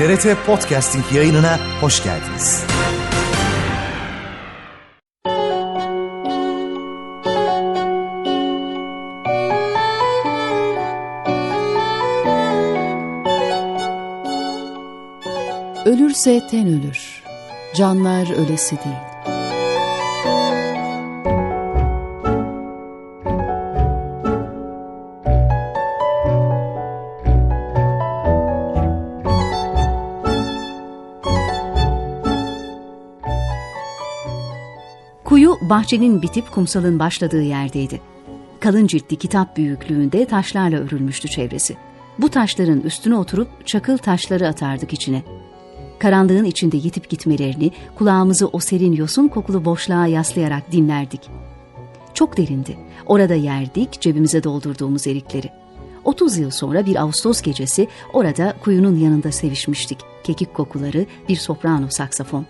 TRT Podcasting yayınına hoş geldiniz. Ölürse ten ölür, canlar ölesi değil. Bahçenin bitip kumsalın başladığı yerdeydi. Kalın ciltli kitap büyüklüğünde taşlarla örülmüştü çevresi. Bu taşların üstüne oturup çakıl taşları atardık içine. Karanlığın içinde yitip gitmelerini kulağımızı o serin yosun kokulu boşluğa yaslayarak dinlerdik. Çok derindi. Orada yerdik cebimize doldurduğumuz erikleri. 30 yıl sonra bir Ağustos gecesi orada kuyunun yanında sevişmiştik. Kekik kokuları, bir soprano saksafon.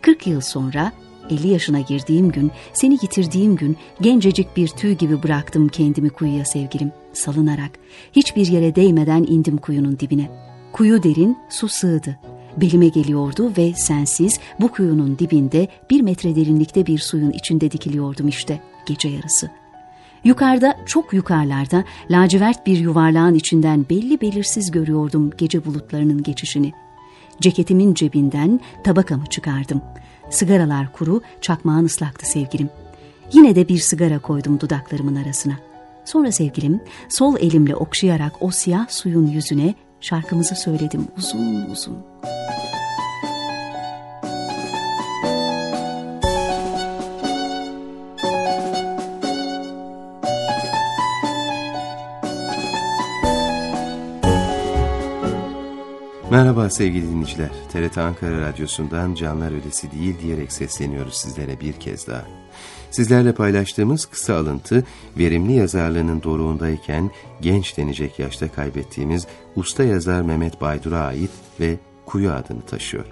40 yıl sonra 50 yaşına girdiğim gün, seni yitirdiğim gün gencecik bir tüy gibi bıraktım kendimi kuyuya sevgilim, salınarak. Hiçbir yere değmeden indim kuyunun dibine. Kuyu derin, su sığdı. Belime geliyordu ve sensiz bu kuyunun dibinde bir metre derinlikte bir suyun içinde dikiliyordum işte gece yarısı. Yukarıda çok yukarılarda lacivert bir yuvarlağın içinden belli belirsiz görüyordum gece bulutlarının geçişini. Ceketimin cebinden tabakamı çıkardım. Sigaralar kuru, çakmağın ıslaktı sevgilim. Yine de bir sigara koydum dudaklarımın arasına. Sonra sevgilim sol elimle okşayarak o siyah suyun yüzüne şarkımızı söyledim uzun uzun. Merhaba sevgili dinleyiciler. TRT Ankara Radyosu'ndan Canlar Öylesi Değil diyerek sesleniyoruz sizlere bir kez daha. Sizlerle paylaştığımız kısa alıntı, verimli yazarlığının doruğundayken genç denecek yaşta kaybettiğimiz usta yazar Mehmet Baydur'a ait ve Kuyu adını taşıyor.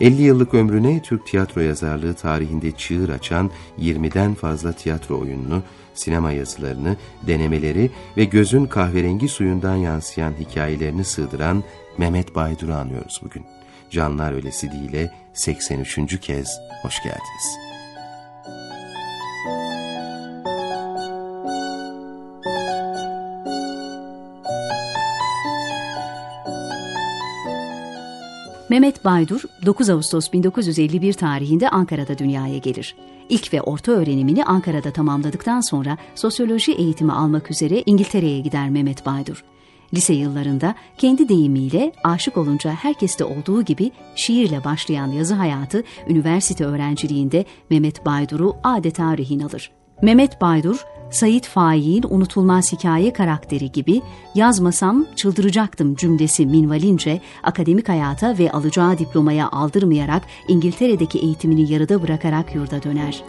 50 yıllık ömrüne Türk tiyatro yazarlığı tarihinde çığır açan 20'den fazla tiyatro oyununu, sinema yazılarını, denemeleri ve gözün kahverengi suyundan yansıyan hikayelerini sığdıran Mehmet Baydur'u anıyoruz bugün. Canlar Ölesi Değil'e 83. kez hoş geldiniz. Mehmet Baydur 9 Ağustos 1951 tarihinde Ankara'da dünyaya gelir. İlk ve orta öğrenimini Ankara'da tamamladıktan sonra sosyoloji eğitimi almak üzere İngiltere'ye gider Mehmet Baydur. Lise yıllarında kendi deyimiyle aşık olunca herkeste olduğu gibi şiirle başlayan yazı hayatı üniversite öğrenciliğinde Mehmet Baydur'u adeta rehin alır. Mehmet Baydur, Sait Faik'in unutulmaz hikaye karakteri gibi yazmasam çıldıracaktım cümlesi minvalince akademik hayata ve alacağı diplomaya aldırmayarak İngiltere'deki eğitimini yarıda bırakarak yurda döner.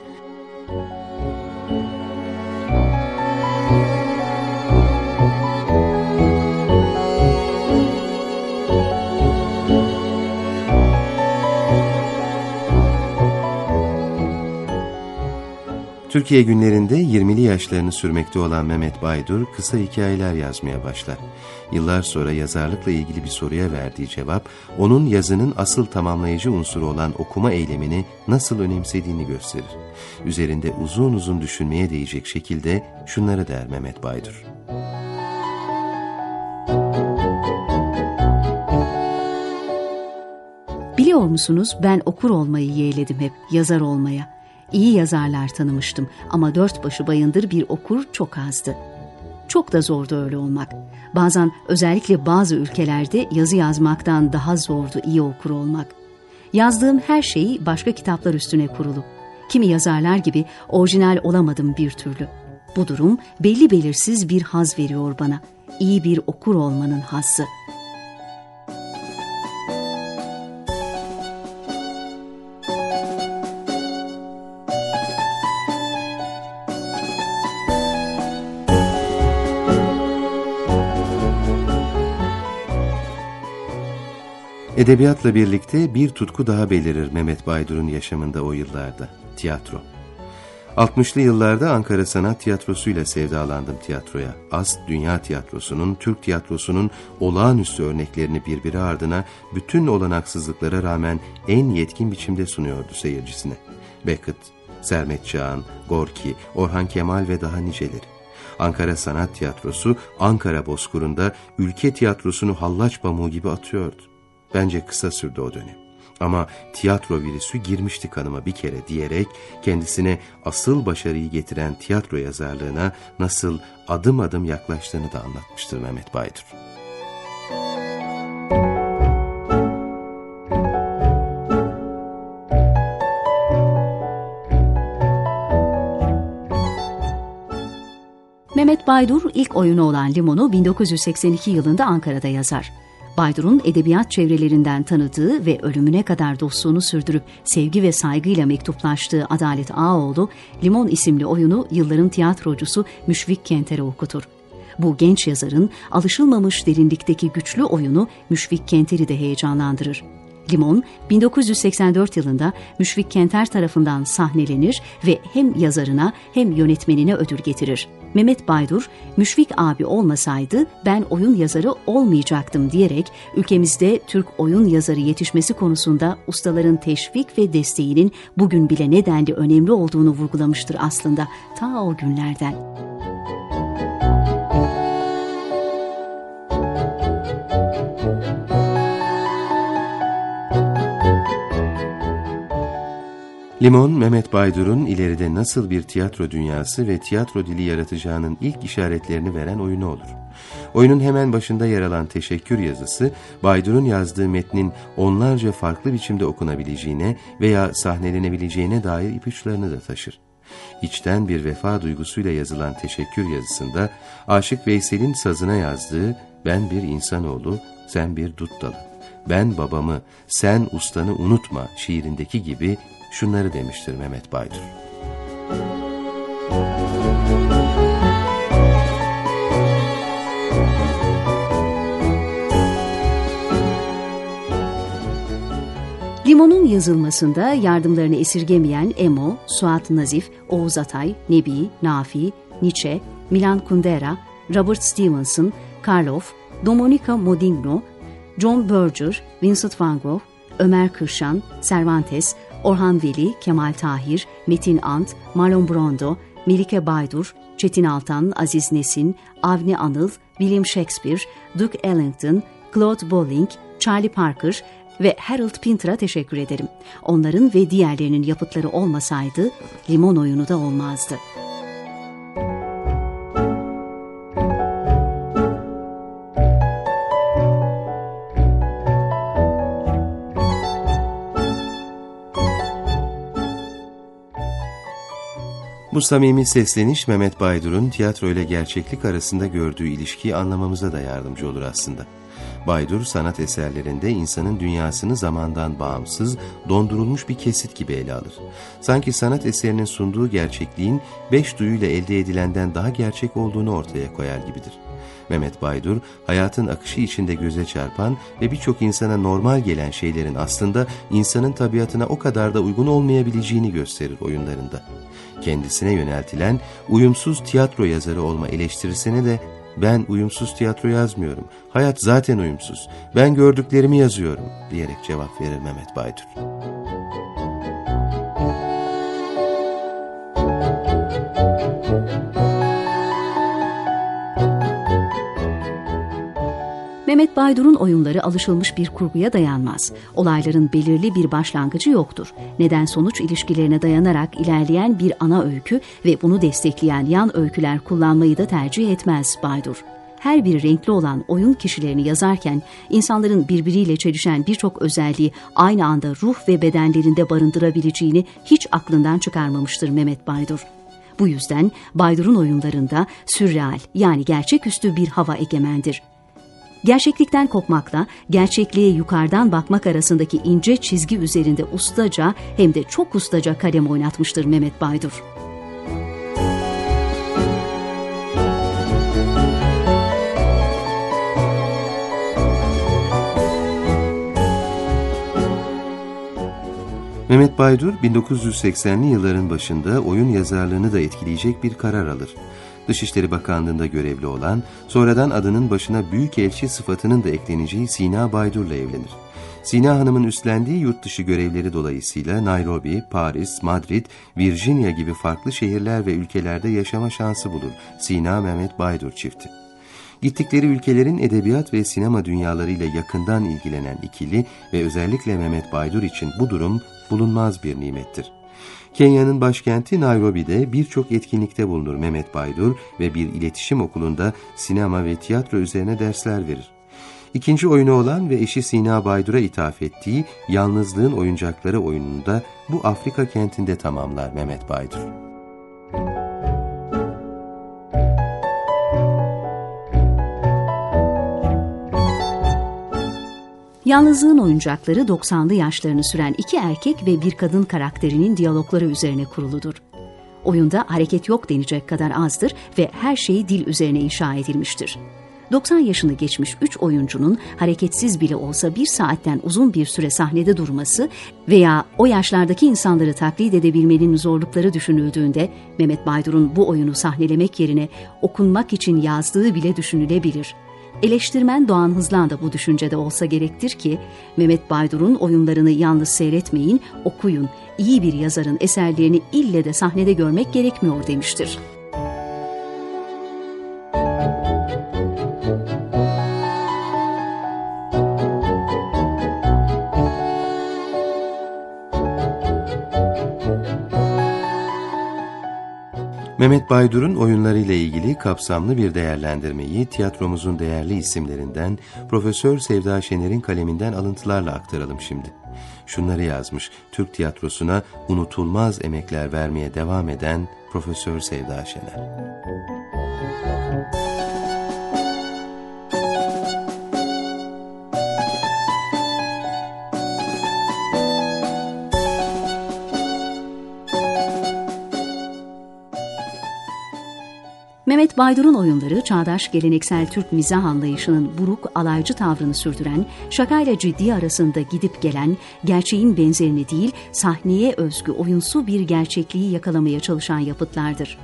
Türkiye günlerinde 20'li yaşlarını sürmekte olan Mehmet Baydur kısa hikayeler yazmaya başlar. Yıllar sonra yazarlıkla ilgili bir soruya verdiği cevap, onun yazının asıl tamamlayıcı unsuru olan okuma eylemini nasıl önemsediğini gösterir. Üzerinde uzun uzun düşünmeye değecek şekilde şunları der Mehmet Baydur. Biliyor musunuz ben okur olmayı yeğledim hep, yazar olmaya.'' İyi yazarlar tanımıştım ama dört başı bayındır bir okur çok azdı. Çok da zordu öyle olmak. Bazen özellikle bazı ülkelerde yazı yazmaktan daha zordu iyi okur olmak. Yazdığım her şeyi başka kitaplar üstüne kurulu. Kimi yazarlar gibi orijinal olamadım bir türlü. Bu durum belli belirsiz bir haz veriyor bana. İyi bir okur olmanın hazzı.'' Edebiyatla birlikte bir tutku daha belirir Mehmet Baydur'un yaşamında o yıllarda, tiyatro. 60'lı yıllarda Ankara Sanat Tiyatrosu'yla sevdalandım tiyatroya. Ast Dünya Tiyatrosu'nun, Türk Tiyatrosu'nun olağanüstü örneklerini birbiri ardına bütün olanaksızlıklara rağmen en yetkin biçimde sunuyordu seyircisine. Beckett, Sermet Çağan, Gorki, Orhan Kemal ve daha niceleri. Ankara Sanat Tiyatrosu Ankara Bozkırı'nda ülke tiyatrosunu hallaç pamuğu gibi atıyordu. Bence kısa sürdü o dönem. Ama tiyatro virüsü girmişti kanıma bir kere diyerek kendisine asıl başarıyı getiren tiyatro yazarlığına nasıl adım adım yaklaştığını da anlatmıştır Mehmet Baydur. Mehmet Baydur ilk oyunu olan Limon'u 1982 yılında Ankara'da yazar. Baydur'un edebiyat çevrelerinden tanıdığı ve ölümüne kadar dostluğunu sürdürüp sevgi ve saygıyla mektuplaştığı Adalet Ağoğlu, Limon isimli oyunu yılların tiyatrocusu Müşfik Kenter'e okutur. Bu genç yazarın alışılmamış derinlikteki güçlü oyunu Müşfik Kenter'i de heyecanlandırır. Limon 1984 yılında Müşfik Kenter tarafından sahnelenir ve hem yazarına hem yönetmenine ödül getirir. Mehmet Baydur, Müşfik abi olmasaydı ben oyun yazarı olmayacaktım diyerek ülkemizde Türk oyun yazarı yetişmesi konusunda ustaların teşvik ve desteğinin bugün bile nedenli önemli olduğunu vurgulamıştır aslında ta o günlerden. Limon, Mehmet Baydur'un ileride nasıl bir tiyatro dünyası ve tiyatro dili yaratacağının ilk işaretlerini veren oyunu olur. Oyunun hemen başında yer alan teşekkür yazısı, Baydur'un yazdığı metnin onlarca farklı biçimde okunabileceğine veya sahnelenebileceğine dair ipuçlarını da taşır. İçten bir vefa duygusuyla yazılan teşekkür yazısında, Aşık Veysel'in sazına yazdığı ben bir insanoğlu, sen bir dut dalı, ben babamı, sen ustanı unutma şiirindeki gibi şunları demiştir Mehmet Baydur. Limon'un yazılmasında yardımlarını esirgemeyen Emo, Suat Nazif, Oğuz Atay, Nebi, Nafi, Nietzsche, Milan Kundera, Robert Stevenson, Karloff, Domonica Modigno, John Berger, Vincent van Gogh, Ömer Kırşan, Cervantes, Orhan Veli, Kemal Tahir, Metin Ant, Marlon Brando, Melike Baydur, Çetin Altan, Aziz Nesin, Avni Anıl, William Shakespeare, Duke Ellington, Claude Bolling, Charlie Parker ve Harold Pinter'a teşekkür ederim. Onların ve diğerlerinin yapıtları olmasaydı limon oyunu da olmazdı. Bu samimi sesleniş Mehmet Baydur'un tiyatro ile gerçeklik arasında gördüğü ilişkiyi anlamamıza da yardımcı olur aslında. Baydur sanat eserlerinde insanın dünyasını zamandan bağımsız, dondurulmuş bir kesit gibi ele alır. Sanki sanat eserinin sunduğu gerçekliğin beş duyuyla elde edilenden daha gerçek olduğunu ortaya koyar gibidir. Mehmet Baydur, hayatın akışı içinde göze çarpan ve birçok insana normal gelen şeylerin aslında insanın tabiatına o kadar da uygun olmayabileceğini gösterir oyunlarında. Kendisine yöneltilen uyumsuz tiyatro yazarı olma eleştirisine de ben uyumsuz tiyatro yazmıyorum, hayat zaten uyumsuz, ben gördüklerimi yazıyorum diyerek cevap verir Mehmet Baydur. Mehmet Baydur'un oyunları alışılmış bir kurguya dayanmaz. Olayların belirli bir başlangıcı yoktur. Neden sonuç ilişkilerine dayanarak ilerleyen bir ana öykü ve bunu destekleyen yan öyküler kullanmayı da tercih etmez Baydur. Her bir renkli olan oyun kişilerini yazarken insanların birbiriyle çelişen birçok özelliği aynı anda ruh ve bedenlerinde barındırabileceğini hiç aklından çıkarmamıştır Mehmet Baydur. Bu yüzden Baydur'un oyunlarında sürreal yani gerçeküstü bir hava egemendir. Gerçeklikten kopmakla gerçekliğe yukarıdan bakmak arasındaki ince çizgi üzerinde ustaca hem de çok ustaca kalem oynatmıştır Mehmet Baydur. Mehmet Baydur 1980'li yılların başında oyun yazarlığını da etkileyecek bir karar alır. Dışişleri Bakanlığı'nda görevli olan, sonradan adının başına Büyükelçi sıfatının da ekleneceği Sina Baydur'la evlenir. Sina Hanım'ın üstlendiği yurt dışı görevleri dolayısıyla Nairobi, Paris, Madrid, Virginia gibi farklı şehirler ve ülkelerde yaşama şansı bulur Sina Mehmet Baydur çifti. Gittikleri ülkelerin edebiyat ve sinema dünyalarıyla yakından ilgilenen ikili ve özellikle Mehmet Baydur için bu durum bulunmaz bir nimettir. Kenya'nın başkenti Nairobi'de birçok etkinlikte bulunur Mehmet Baydur ve bir iletişim okulunda sinema ve tiyatro üzerine dersler verir. İkinci oyunu olan ve eşi Sina Baydur'a ithaf ettiği Yalnızlığın Oyuncakları oyununda bu Afrika kentinde tamamlar Mehmet Baydur. Yalnızlığın oyuncakları 90'lı yaşlarını süren iki erkek ve bir kadın karakterinin diyalogları üzerine kuruludur. Oyunda hareket yok denecek kadar azdır ve her şeyi dil üzerine inşa edilmiştir. 90 yaşını geçmiş 3 oyuncunun hareketsiz bile olsa bir saatten uzun bir süre sahnede durması veya o yaşlardaki insanları taklit edebilmenin zorlukları düşünüldüğünde Mehmet Baydur'un bu oyunu sahnelemek yerine okunmak için yazdığı bile düşünülebilir. Eleştirmen Doğan Hızlan da bu düşüncede olsa gerektir ki Mehmet Baydur'un oyunlarını yalnız seyretmeyin, okuyun. İyi bir yazarın eserlerini ille de sahnede görmek gerekmiyor demiştir. Mehmet Baydur'un oyunlarıyla ilgili kapsamlı bir değerlendirmeyi tiyatromuzun değerli isimlerinden Profesör Sevda Şener'in kaleminden alıntılarla aktaralım şimdi. Şunları yazmış, Türk tiyatrosuna unutulmaz emekler vermeye devam eden Profesör Sevda Şener. Mehmet Baydur'un oyunları çağdaş geleneksel Türk mizah anlayışının buruk, alaycı tavrını sürdüren, şakayla ciddi arasında gidip gelen, gerçeğin benzerini değil, sahneye özgü oyunsu bir gerçekliği yakalamaya çalışan yapıtlardır.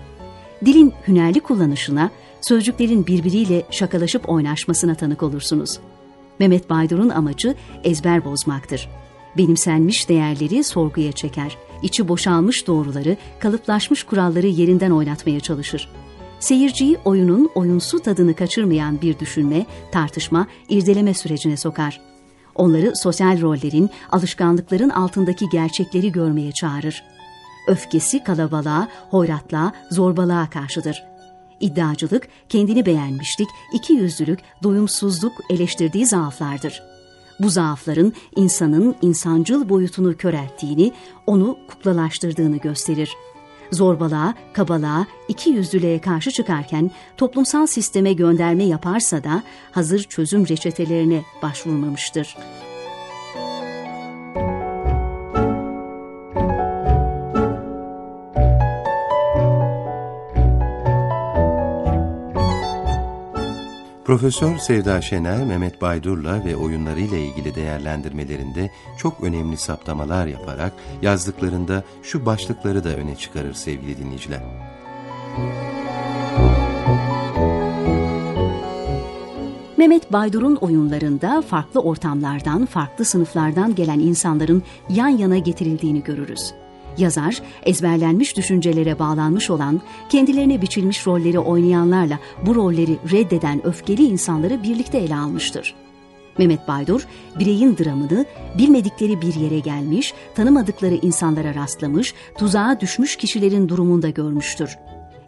Dilin hünerli kullanışına, sözcüklerin birbiriyle şakalaşıp oynaşmasına tanık olursunuz. Mehmet Baydur'un amacı ezber bozmaktır. Benimsenmiş değerleri sorguya çeker, içi boşalmış doğruları, kalıplaşmış kuralları yerinden oynatmaya çalışır seyirciyi oyunun oyunsu tadını kaçırmayan bir düşünme, tartışma, irdeleme sürecine sokar. Onları sosyal rollerin, alışkanlıkların altındaki gerçekleri görmeye çağırır. Öfkesi kalabalığa, hoyratlığa, zorbalığa karşıdır. İddiacılık, kendini beğenmişlik, ikiyüzlülük, doyumsuzluk eleştirdiği zaaflardır. Bu zaafların insanın insancıl boyutunu körelttiğini, onu kuklalaştırdığını gösterir zorbalığa, kabalığa, iki yüzlülüğe karşı çıkarken toplumsal sisteme gönderme yaparsa da hazır çözüm reçetelerine başvurmamıştır. Profesör Sevda Şener, Mehmet Baydur'la ve oyunlarıyla ilgili değerlendirmelerinde çok önemli saptamalar yaparak yazdıklarında şu başlıkları da öne çıkarır sevgili dinleyiciler. Mehmet Baydur'un oyunlarında farklı ortamlardan, farklı sınıflardan gelen insanların yan yana getirildiğini görürüz. Yazar, ezberlenmiş düşüncelere bağlanmış olan, kendilerine biçilmiş rolleri oynayanlarla bu rolleri reddeden öfkeli insanları birlikte ele almıştır. Mehmet Baydur, bireyin dramını bilmedikleri bir yere gelmiş, tanımadıkları insanlara rastlamış, tuzağa düşmüş kişilerin durumunda görmüştür.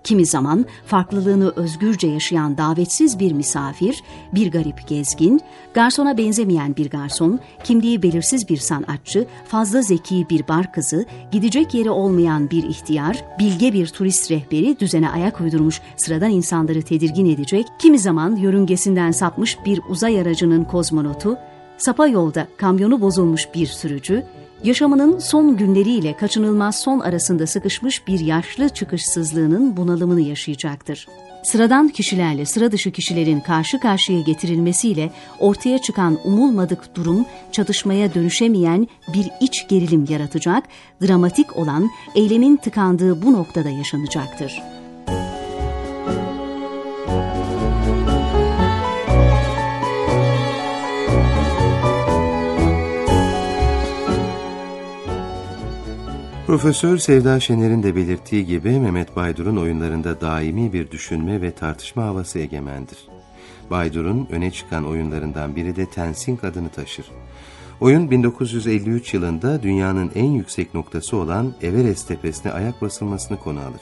Kimi zaman farklılığını özgürce yaşayan davetsiz bir misafir, bir garip gezgin, garsona benzemeyen bir garson, kimliği belirsiz bir sanatçı, fazla zeki bir bar kızı, gidecek yeri olmayan bir ihtiyar, bilge bir turist rehberi düzene ayak uydurmuş sıradan insanları tedirgin edecek, kimi zaman yörüngesinden sapmış bir uzay aracının kozmonotu, sapa yolda kamyonu bozulmuş bir sürücü, Yaşamının son günleriyle kaçınılmaz son arasında sıkışmış bir yaşlı çıkışsızlığının bunalımını yaşayacaktır. Sıradan kişilerle sıra dışı kişilerin karşı karşıya getirilmesiyle ortaya çıkan umulmadık durum çatışmaya dönüşemeyen bir iç gerilim yaratacak, dramatik olan eylemin tıkandığı bu noktada yaşanacaktır. Profesör Sevda Şener'in de belirttiği gibi Mehmet Baydur'un oyunlarında daimi bir düşünme ve tartışma havası egemendir. Baydur'un öne çıkan oyunlarından biri de Tensing adını taşır. Oyun 1953 yılında dünyanın en yüksek noktası olan Everest tepesine ayak basılmasını konu alır.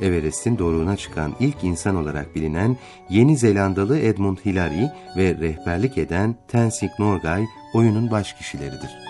Everest'in doruğuna çıkan ilk insan olarak bilinen Yeni Zelandalı Edmund Hillary ve rehberlik eden Tenzing Norgay oyunun baş kişileridir.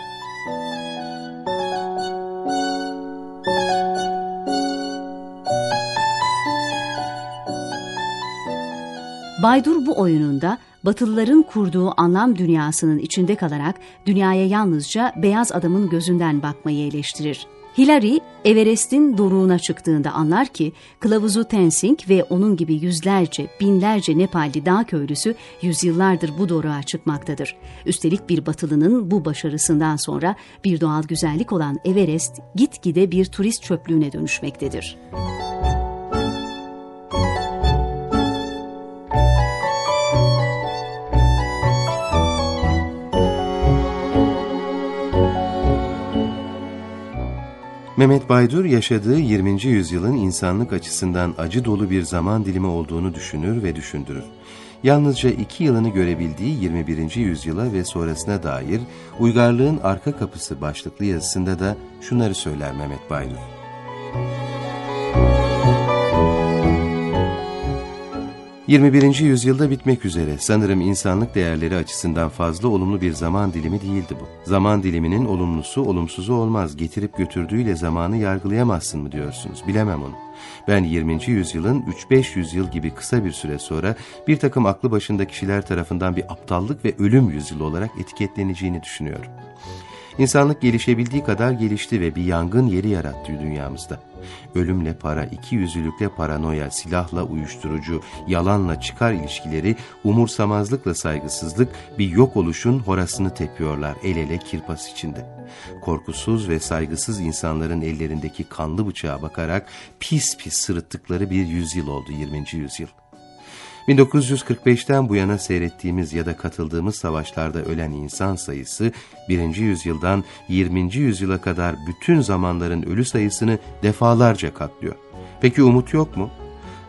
Baydur bu oyununda Batılıların kurduğu anlam dünyasının içinde kalarak dünyaya yalnızca beyaz adamın gözünden bakmayı eleştirir. Hillary, Everest'in doruğuna çıktığında anlar ki kılavuzu Tenzing ve onun gibi yüzlerce, binlerce Nepalli dağ köylüsü yüzyıllardır bu doruğa çıkmaktadır. Üstelik bir batılının bu başarısından sonra bir doğal güzellik olan Everest gitgide bir turist çöplüğüne dönüşmektedir. Mehmet Baydur yaşadığı 20. yüzyılın insanlık açısından acı dolu bir zaman dilimi olduğunu düşünür ve düşündürür. Yalnızca iki yılını görebildiği 21. yüzyıla ve sonrasına dair Uygarlığın Arka Kapısı başlıklı yazısında da şunları söyler Mehmet Baydur. 21. yüzyılda bitmek üzere sanırım insanlık değerleri açısından fazla olumlu bir zaman dilimi değildi bu. Zaman diliminin olumlusu olumsuzu olmaz getirip götürdüğüyle zamanı yargılayamazsın mı diyorsunuz bilemem onu. Ben 20. yüzyılın 3-5 yüzyıl gibi kısa bir süre sonra bir takım aklı başında kişiler tarafından bir aptallık ve ölüm yüzyılı olarak etiketleneceğini düşünüyorum. İnsanlık gelişebildiği kadar gelişti ve bir yangın yeri yarattı dünyamızda. Ölümle para, iki yüzlülükle paranoya, silahla uyuşturucu, yalanla çıkar ilişkileri, umursamazlıkla saygısızlık bir yok oluşun horasını tepiyorlar el ele kirpas içinde. Korkusuz ve saygısız insanların ellerindeki kanlı bıçağa bakarak pis pis sırıttıkları bir yüzyıl oldu 20. yüzyıl. 1945'ten bu yana seyrettiğimiz ya da katıldığımız savaşlarda ölen insan sayısı 1. yüzyıldan 20. yüzyıla kadar bütün zamanların ölü sayısını defalarca katlıyor. Peki umut yok mu?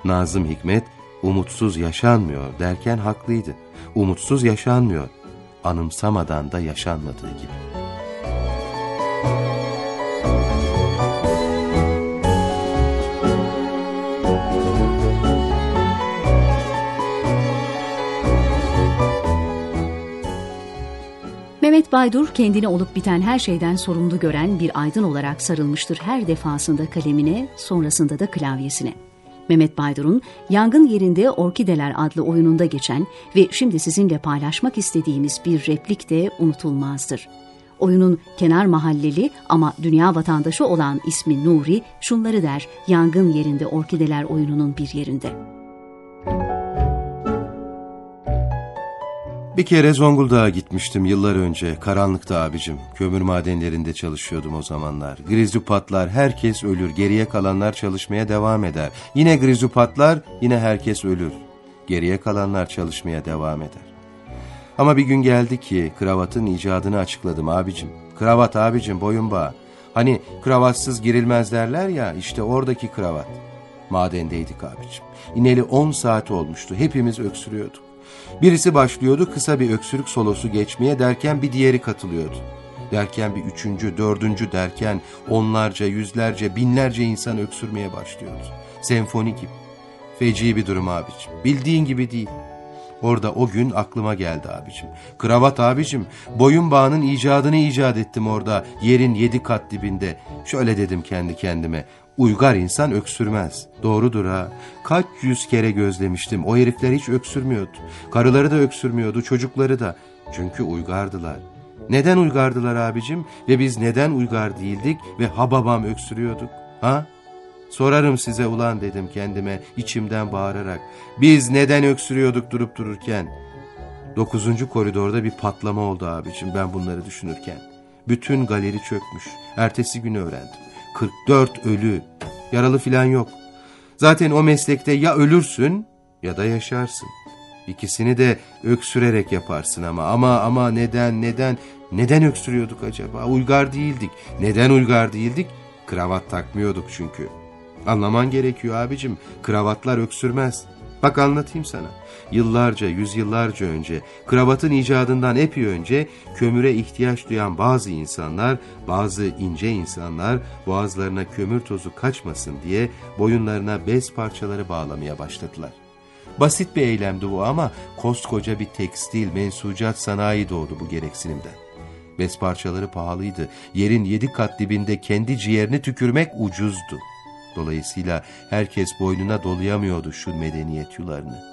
Nazım Hikmet umutsuz yaşanmıyor derken haklıydı. Umutsuz yaşanmıyor. Anımsamadan da yaşanmadığı gibi. Baydur kendini olup biten her şeyden sorumlu gören bir aydın olarak sarılmıştır her defasında kalemine, sonrasında da klavyesine. Mehmet Baydur'un Yangın Yerinde Orkideler adlı oyununda geçen ve şimdi sizinle paylaşmak istediğimiz bir replik de unutulmazdır. Oyunun kenar mahalleli ama dünya vatandaşı olan ismi Nuri şunları der Yangın Yerinde Orkideler oyununun bir yerinde. Bir kere Zonguldak'a gitmiştim yıllar önce. Karanlıkta abicim. Kömür madenlerinde çalışıyordum o zamanlar. Grizu patlar, herkes ölür. Geriye kalanlar çalışmaya devam eder. Yine grizu patlar, yine herkes ölür. Geriye kalanlar çalışmaya devam eder. Ama bir gün geldi ki kravatın icadını açıkladım abicim. Kravat abicim boyun bağı. Hani kravatsız girilmez derler ya işte oradaki kravat. Madendeydik abicim. İneli 10 saat olmuştu. Hepimiz öksürüyorduk. Birisi başlıyordu kısa bir öksürük solosu geçmeye derken bir diğeri katılıyordu. Derken bir üçüncü, dördüncü derken onlarca, yüzlerce, binlerce insan öksürmeye başlıyordu. Senfoni gibi. Feci bir durum abicim. Bildiğin gibi değil. Orada o gün aklıma geldi abicim. Kravat abicim, boyun bağının icadını icat ettim orada, yerin yedi kat dibinde. Şöyle dedim kendi kendime, uygar insan öksürmez. Doğrudur ha. Kaç yüz kere gözlemiştim, o herifler hiç öksürmüyordu. Karıları da öksürmüyordu, çocukları da. Çünkü uygardılar. Neden uygardılar abicim ve biz neden uygar değildik ve hababam öksürüyorduk? Ha? Sorarım size ulan dedim kendime içimden bağırarak. Biz neden öksürüyorduk durup dururken? Dokuzuncu koridorda bir patlama oldu abicim ben bunları düşünürken. Bütün galeri çökmüş. Ertesi günü öğrendim. 44 ölü. Yaralı filan yok. Zaten o meslekte ya ölürsün ya da yaşarsın. İkisini de öksürerek yaparsın ama ama ama neden neden neden öksürüyorduk acaba? Uygar değildik. Neden uygar değildik? Kravat takmıyorduk çünkü. Anlaman gerekiyor abicim. Kravatlar öksürmez. Bak anlatayım sana. Yıllarca, yüzyıllarca önce, kravatın icadından epey önce kömüre ihtiyaç duyan bazı insanlar, bazı ince insanlar boğazlarına kömür tozu kaçmasın diye boyunlarına bez parçaları bağlamaya başladılar. Basit bir eylemdi bu ama koskoca bir tekstil, mensucat sanayi doğdu bu gereksinimden. Bez parçaları pahalıydı. Yerin yedi kat dibinde kendi ciğerini tükürmek ucuzdu. Dolayısıyla herkes boynuna dolayamıyordu şu medeniyet yularını.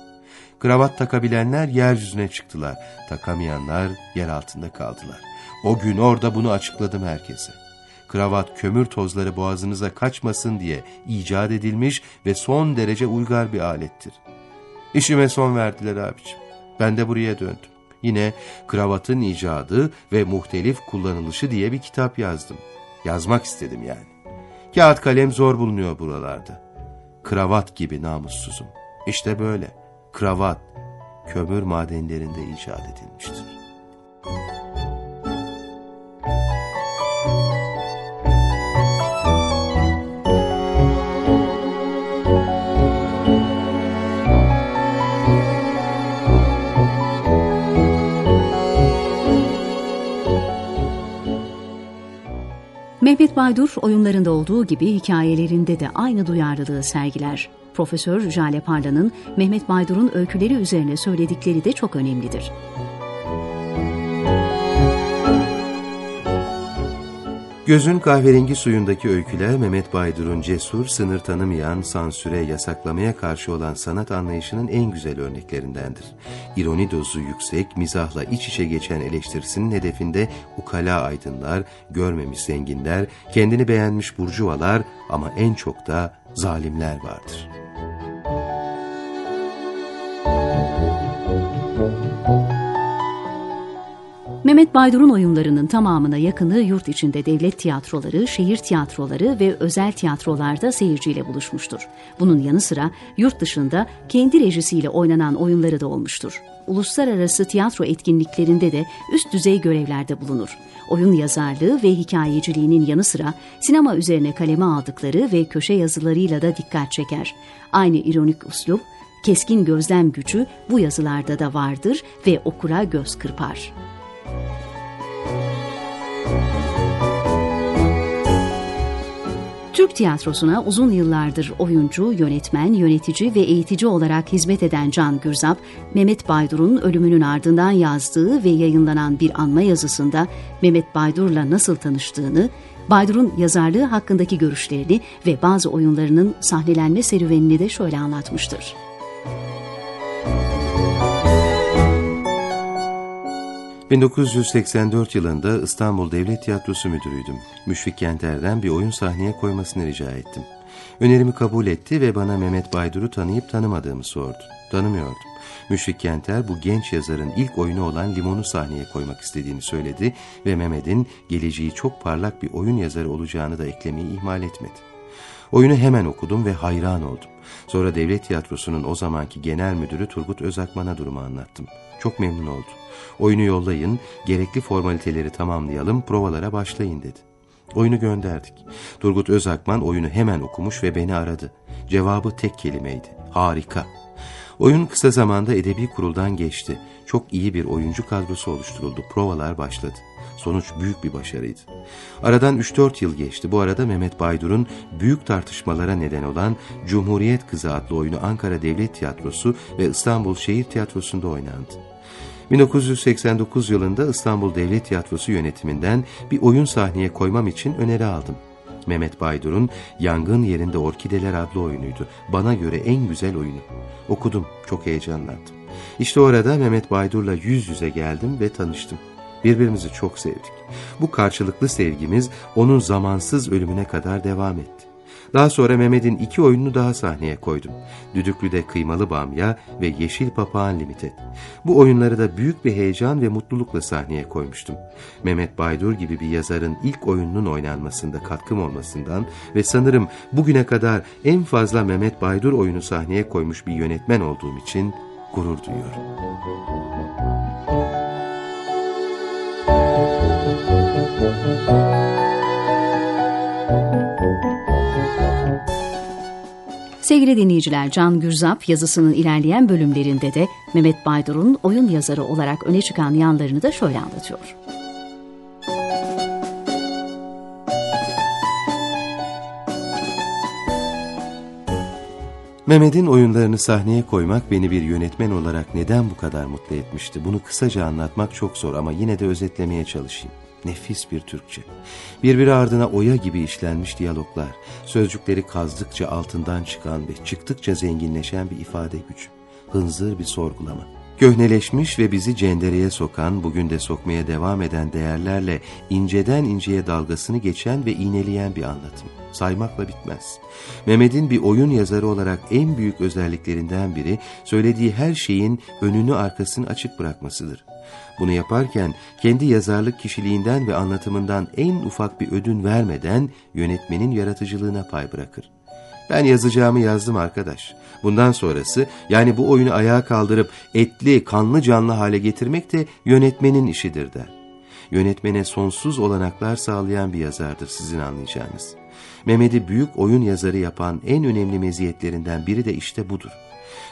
Kravat takabilenler yeryüzüne çıktılar. Takamayanlar yer altında kaldılar. O gün orada bunu açıkladım herkese. Kravat kömür tozları boğazınıza kaçmasın diye icat edilmiş ve son derece uygar bir alettir. İşime son verdiler abicim. Ben de buraya döndüm. Yine kravatın icadı ve muhtelif kullanılışı diye bir kitap yazdım. Yazmak istedim yani. Kağıt kalem zor bulunuyor buralarda. Kravat gibi namussuzum. İşte böyle. Kravat kömür madenlerinde icat edilmiştir. Mehmet Baydur oyunlarında olduğu gibi hikayelerinde de aynı duyarlılığı sergiler. Profesör Jale Parla'nın Mehmet Baydur'un öyküleri üzerine söyledikleri de çok önemlidir. Gözün kahverengi suyundaki öyküler Mehmet Baydur'un cesur, sınır tanımayan, sansüre, yasaklamaya karşı olan sanat anlayışının en güzel örneklerindendir. İroni dozu yüksek, mizahla iç içe geçen eleştirisinin hedefinde ukala aydınlar, görmemiş zenginler, kendini beğenmiş burjuvalar ama en çok da zalimler vardır.'' Mehmet Baydur'un oyunlarının tamamına yakını yurt içinde devlet tiyatroları, şehir tiyatroları ve özel tiyatrolarda seyirciyle buluşmuştur. Bunun yanı sıra yurt dışında kendi rejisiyle oynanan oyunları da olmuştur. Uluslararası tiyatro etkinliklerinde de üst düzey görevlerde bulunur. Oyun yazarlığı ve hikayeciliğinin yanı sıra sinema üzerine kaleme aldıkları ve köşe yazılarıyla da dikkat çeker. Aynı ironik uslup, keskin gözlem gücü bu yazılarda da vardır ve okura göz kırpar. Türk tiyatrosuna uzun yıllardır oyuncu, yönetmen, yönetici ve eğitici olarak hizmet eden Can Gürzap, Mehmet Baydur'un ölümünün ardından yazdığı ve yayınlanan bir anma yazısında Mehmet Baydur'la nasıl tanıştığını, Baydur'un yazarlığı hakkındaki görüşlerini ve bazı oyunlarının sahnelenme serüvenini de şöyle anlatmıştır. 1984 yılında İstanbul Devlet Tiyatrosu müdürüydüm. Müşfik Kenter'den bir oyun sahneye koymasını rica ettim. Önerimi kabul etti ve bana Mehmet Baydur'u tanıyıp tanımadığımı sordu. Tanımıyordum. Müşfik Kenter bu genç yazarın ilk oyunu olan Limon'u sahneye koymak istediğini söyledi ve Mehmet'in geleceği çok parlak bir oyun yazarı olacağını da eklemeyi ihmal etmedi. Oyunu hemen okudum ve hayran oldum. Sonra Devlet Tiyatrosu'nun o zamanki genel müdürü Turgut Özakman'a durumu anlattım. Çok memnun oldu. Oyunu yollayın, gerekli formaliteleri tamamlayalım, provalara başlayın dedi. Oyunu gönderdik. Turgut Özakman oyunu hemen okumuş ve beni aradı. Cevabı tek kelimeydi. Harika. Oyun kısa zamanda edebi kuruldan geçti. Çok iyi bir oyuncu kadrosu oluşturuldu. Provalar başladı. Sonuç büyük bir başarıydı. Aradan 3-4 yıl geçti. Bu arada Mehmet Baydur'un büyük tartışmalara neden olan Cumhuriyet Kızı adlı oyunu Ankara Devlet Tiyatrosu ve İstanbul Şehir Tiyatrosu'nda oynandı. 1989 yılında İstanbul Devlet Tiyatrosu yönetiminden bir oyun sahneye koymam için öneri aldım. Mehmet Baydur'un Yangın Yerinde Orkideler adlı oyunuydu. Bana göre en güzel oyunu. Okudum, çok heyecanlandım. İşte orada Mehmet Baydur'la yüz yüze geldim ve tanıştım. Birbirimizi çok sevdik. Bu karşılıklı sevgimiz onun zamansız ölümüne kadar devam etti. Daha sonra Mehmet'in iki oyununu daha sahneye koydum. Düdüklü'de Kıymalı Bamya ve Yeşil Papağan Limited. Bu oyunları da büyük bir heyecan ve mutlulukla sahneye koymuştum. Mehmet Baydur gibi bir yazarın ilk oyununun oynanmasında katkım olmasından ve sanırım bugüne kadar en fazla Mehmet Baydur oyunu sahneye koymuş bir yönetmen olduğum için gurur duyuyorum. Sevgili dinleyiciler, Can Gürzap yazısının ilerleyen bölümlerinde de Mehmet Baydur'un oyun yazarı olarak öne çıkan yanlarını da şöyle anlatıyor. Mehmet'in oyunlarını sahneye koymak beni bir yönetmen olarak neden bu kadar mutlu etmişti? Bunu kısaca anlatmak çok zor ama yine de özetlemeye çalışayım. Nefis bir Türkçe. Birbiri ardına oya gibi işlenmiş diyaloglar, sözcükleri kazdıkça altından çıkan ve çıktıkça zenginleşen bir ifade gücü. Hınzır bir sorgulama. Köhneleşmiş ve bizi cendereye sokan, bugün de sokmaya devam eden değerlerle inceden inceye dalgasını geçen ve iğneleyen bir anlatım. Saymakla bitmez. Mehmet'in bir oyun yazarı olarak en büyük özelliklerinden biri, söylediği her şeyin önünü arkasını açık bırakmasıdır. Bunu yaparken kendi yazarlık kişiliğinden ve anlatımından en ufak bir ödün vermeden yönetmenin yaratıcılığına pay bırakır. Ben yazacağımı yazdım arkadaş. Bundan sonrası yani bu oyunu ayağa kaldırıp etli, kanlı canlı hale getirmek de yönetmenin işidir der. Yönetmene sonsuz olanaklar sağlayan bir yazardır sizin anlayacağınız. Mehmet'i büyük oyun yazarı yapan en önemli meziyetlerinden biri de işte budur.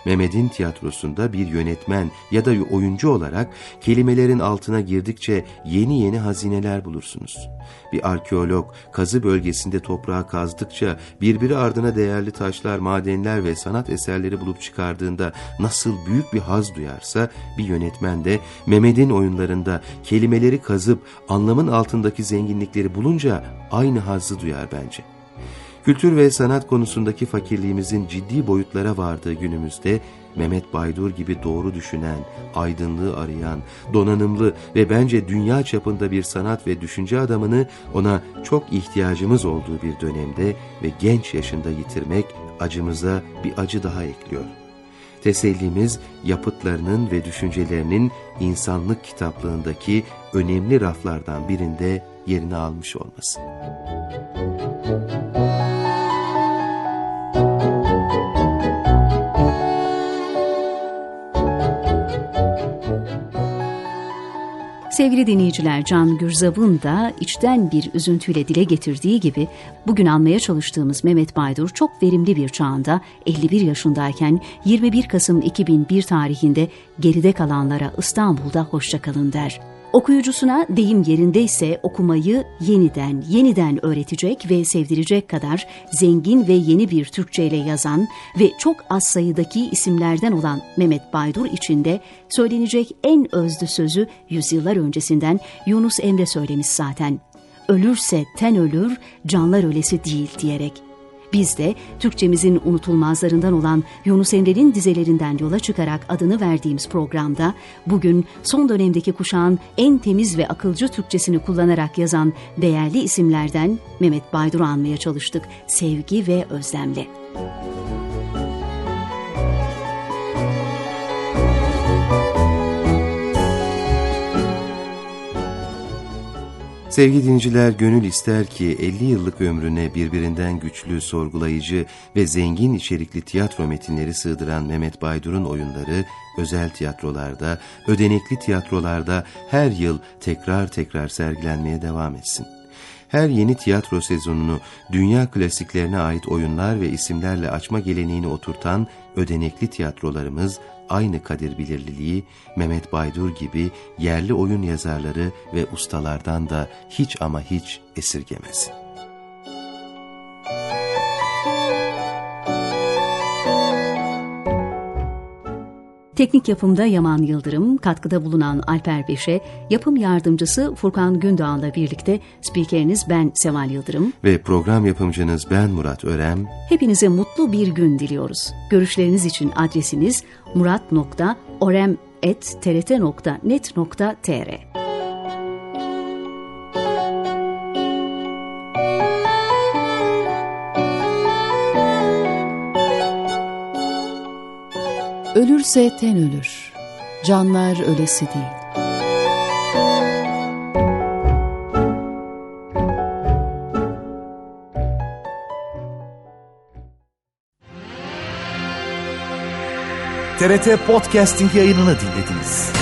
Mehmet'in tiyatrosunda bir yönetmen ya da oyuncu olarak kelimelerin altına girdikçe yeni yeni hazineler bulursunuz. Bir arkeolog kazı bölgesinde toprağa kazdıkça birbiri ardına değerli taşlar, madenler ve sanat eserleri bulup çıkardığında nasıl büyük bir haz duyarsa bir yönetmen de Mehmet'in oyunlarında kelimeleri kazıp anlamın altındaki zenginlikleri bulunca aynı hazzı duyar bence. Kültür ve sanat konusundaki fakirliğimizin ciddi boyutlara vardığı günümüzde Mehmet Baydur gibi doğru düşünen, aydınlığı arayan, donanımlı ve bence dünya çapında bir sanat ve düşünce adamını ona çok ihtiyacımız olduğu bir dönemde ve genç yaşında yitirmek acımıza bir acı daha ekliyor. Tesellimiz yapıtlarının ve düşüncelerinin insanlık kitaplığındaki önemli raflardan birinde yerini almış olması. Sevgili dinleyiciler Can Gürzap'ın da içten bir üzüntüyle dile getirdiği gibi bugün anmaya çalıştığımız Mehmet Baydur çok verimli bir çağında 51 yaşındayken 21 Kasım 2001 tarihinde geride kalanlara İstanbul'da hoşçakalın der okuyucusuna deyim yerindeyse okumayı yeniden, yeniden öğretecek ve sevdirecek kadar zengin ve yeni bir Türkçe ile yazan ve çok az sayıdaki isimlerden olan Mehmet Baydur içinde söylenecek en özlü sözü yüzyıllar öncesinden Yunus Emre söylemiş zaten. Ölürse ten ölür, canlar ölesi değil diyerek. Biz de Türkçemizin unutulmazlarından olan Yunus Emre'nin dizelerinden yola çıkarak adını verdiğimiz programda bugün son dönemdeki kuşağın en temiz ve akılcı Türkçesini kullanarak yazan değerli isimlerden Mehmet Baydur'u anmaya çalıştık sevgi ve özlemle. Sevgili dinciler gönül ister ki 50 yıllık ömrüne birbirinden güçlü, sorgulayıcı ve zengin içerikli tiyatro metinleri sığdıran Mehmet Baydur'un oyunları özel tiyatrolarda, ödenekli tiyatrolarda her yıl tekrar tekrar sergilenmeye devam etsin. Her yeni tiyatro sezonunu dünya klasiklerine ait oyunlar ve isimlerle açma geleneğini oturtan ödenekli tiyatrolarımız aynı kadir bilirliliği Mehmet Baydur gibi yerli oyun yazarları ve ustalardan da hiç ama hiç esirgemesin. Teknik yapımda Yaman Yıldırım, katkıda bulunan Alper Beşe, yapım yardımcısı Furkan Gündoğan'la birlikte spikeriniz ben Seval Yıldırım. Ve program yapımcınız ben Murat Örem. Hepinize mutlu bir gün diliyoruz. Görüşleriniz için adresiniz murat.orem.trt.net.tr Ölürse ten ölür, canlar ölesi değil. TRT Podcasting yayınını dinlediniz.